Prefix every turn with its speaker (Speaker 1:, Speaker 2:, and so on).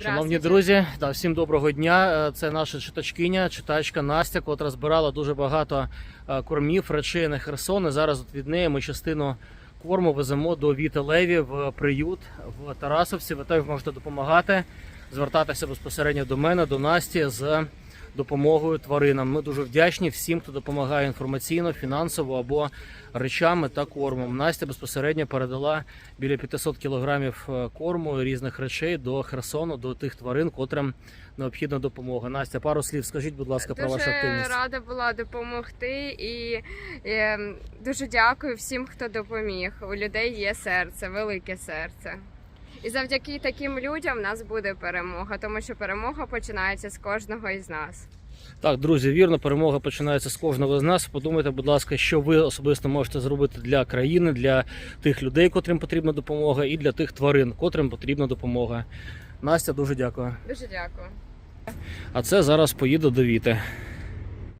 Speaker 1: Шановні друзі, да, всім доброго дня. Е, Це наша читачкиня, читачка Настя, котра збирала дуже багато е, кормів, речей на Херсон. І зараз от від неї ми частину корму веземо до Віти Леві в приют в Тарасовці. Ви теж можете допомагати, звертатися безпосередньо до мене, до Насті з допомогою тваринам. Ми дуже вдячні всім, хто допомагає інформаційно, фінансово або речами та кормом. Настя безпосередньо передала біля 500 кілограмів е, корму і різних речей до Херсону, до тих тварин, котрим необхідна допомога. Настя, пару слів скажіть, будь ласка, про вашу
Speaker 2: Дуже рада була допомогти і е, дуже дякую всім, хто допоміг. У людей є серце, велике серце. І завдяки таким людям в нас буде перемога, тому що перемога починається з кожного із нас.
Speaker 1: Так, друзі, вірно, перемога починається з кожного з нас. Подумайте, будь ласка, що ви особисто можете зробити для країни, для тих людей, котрим потрібна допомога, і для тих тварин, котрим потрібна допомога. Настя, дуже дякую.
Speaker 2: Дуже дякую.
Speaker 1: А це зараз поїду до Віти.